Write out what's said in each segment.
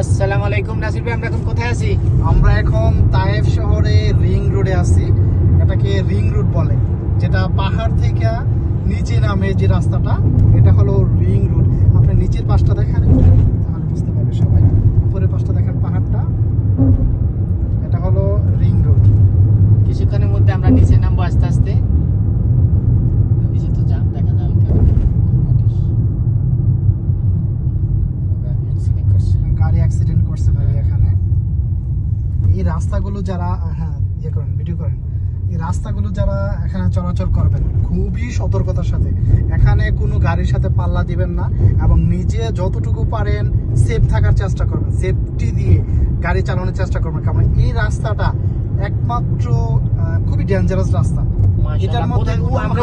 আসসালামু আলাইকুম নাসির ভাই, আমরা এখন কোথায় আছি? আমরা এখন তায়েফ শহরে রিং রোডে আছি। এটাকে রিং রোড বলে, যেটা পাহাড় থেকে নিচে নামে যে রাস্তাটা, এটা হলো রিং রোড। আপনি নিচের পাশটা দেখেন একটু, তাহলে বুঝতে পারবে সবাই উপরের পাশটা দেখেন পাহাড়টা এটা হলো রিং রোড কিছুক্ষণের মধ্যে আমরা নিচে নামবো আস্তে আস্তে নিচে তো জাম দেখা যায় হালকা। গাড়ি accident করছে। গাড়ি অ্যাক্সিডেন্ট করছে ভাই এখানে এই রাস্তাগুলো যারা হ্যাঁ ইয়ে করেন ভিডিও করেন এই রাস্তাগুলো যারা এখানে চলাচল করবেন খুবই সতর্কতার সাথে। এখানে কোনো গাড়ির সাথে পাল্লা দিবেন না এবং নিজে যতটুকু পারেন সেফ থাকার চেষ্টা করবেন সেফটি দিয়ে গাড়ি চালানোর চেষ্টা করবেন কারণ এই রাস্তাটা একমাত্র খুবই ডেঞ্জারাস রাস্তা। এটার মধ্যে আমরা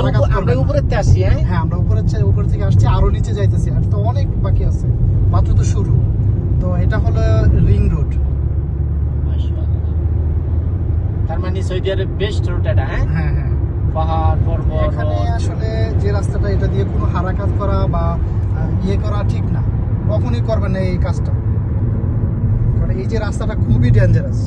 উপর- আসি হ্যাঁ? হ্যাঁ আমরা উপর থেকে আসছি আরও নিচে যাইতেছি আর তো অনেক বাকি আছে মাত্র তো শুরু। তো এটা হলো ring road. Saudi Arab best route এটা হ্যাঁ? হ্যাঁ হ্যাঁ। পাহাড় পর্বত আসলে যে রাস্তাটা এটা দিয়ে কোনো হারাকাত করা বা ইয়ে করা ঠিক না। কখনই করবেন না এই কাজটা। কারণ এই যে রাস্তাটা খুবই ডেঞ্জারাস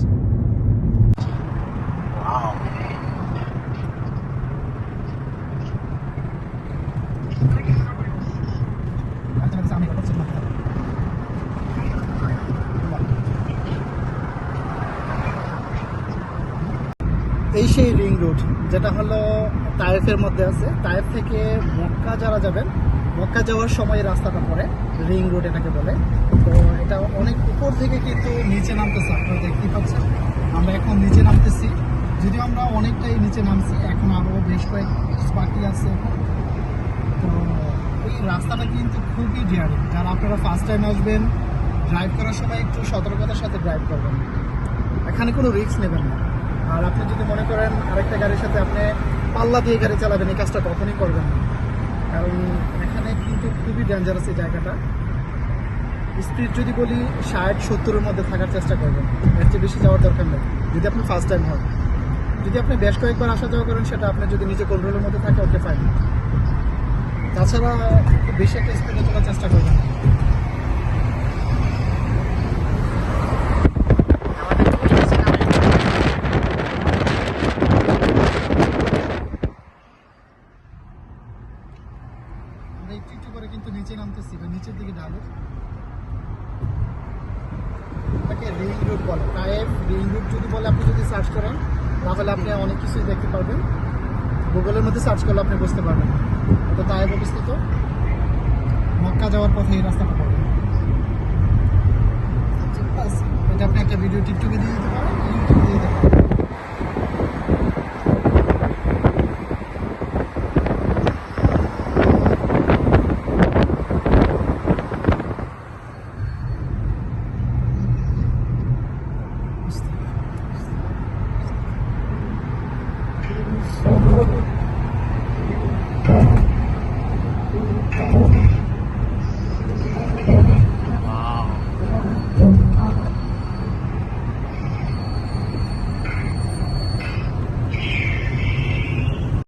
এই সেই রিং রুট, যেটা হলো তায়েফের মধ্যে আছে। তায়েফ থেকে মক্কা যারা যাবেন, মক্কা যাওয়ার সময় রাস্তাটা পড়ে, রিং রোড এটাকে বলে। তো এটা অনেক উপর থেকে কিন্তু নিচে নামতেছে, আপনারা দেখতেই পাচ্ছেন। আমরা এখন নিচে নামতেছি। যদিও আমরা অনেকটাই নিচে নামছি, এখন আরও বেশ কয়েক বাকি আছে। তো এই রাস্তাটা কিন্তু খুবই ডিয়ারিং যারা আপনারা ফার্স্ট টাইম আসবেন ড্রাইভ করার সময় একটু সতর্কতার সাথে ড্রাইভ করবেন। এখানে কোনো রিস্ক নেবেন না। আর আপনি যদি মনে করেন আরেকটা গাড়ির সাথে আপনি পাল্লা দিয়ে গাড়ি চালাবেন, এই কাজটা কখনই করবেন না। কারণ এখানে কিন্তু খুবই ডেঞ্জারাস এই জায়গাটা। স্পিড যদি বলি, ষাট, সত্তরের মধ্যে থাকার চেষ্টা করবেন। এর চেয়ে বেশি যাওয়ার দরকার নেই। যদি আপনি ফার্স্ট টাইম হন। যদি আপনি বেশ কয়েকবার আসা যাওয়া করেন, সেটা আপনি যদি নিজে কন্ট্রোলের মধ্যে থাকে ওকে ফাইন তাছাড়া বেশি একটা স্পিডে চলার চেষ্টা করবেন না আমাদের নিচে নামে। আমরা একটু একটু করে কিন্তু নিচে নামতেছি বা নিচের দিকে ডালো। এটাকে রিং রুট বলে। টাইপ রিং রুট যদি বলে আপনি যদি সার্চ করেন তাহলে আপনি অনেক কিছুই দেখতে পারবেন। গুগলের মধ্যে সার্চ করলে আপনি বুঝতে পারবেন। এটা তাইব অবস্থিত। মক্কা যাওয়ার পথে এই রাস্তাটা পাবেন ঠিক এটা আপনি একটা ভিডিও পারেন দিয়ে দিতে পারেন।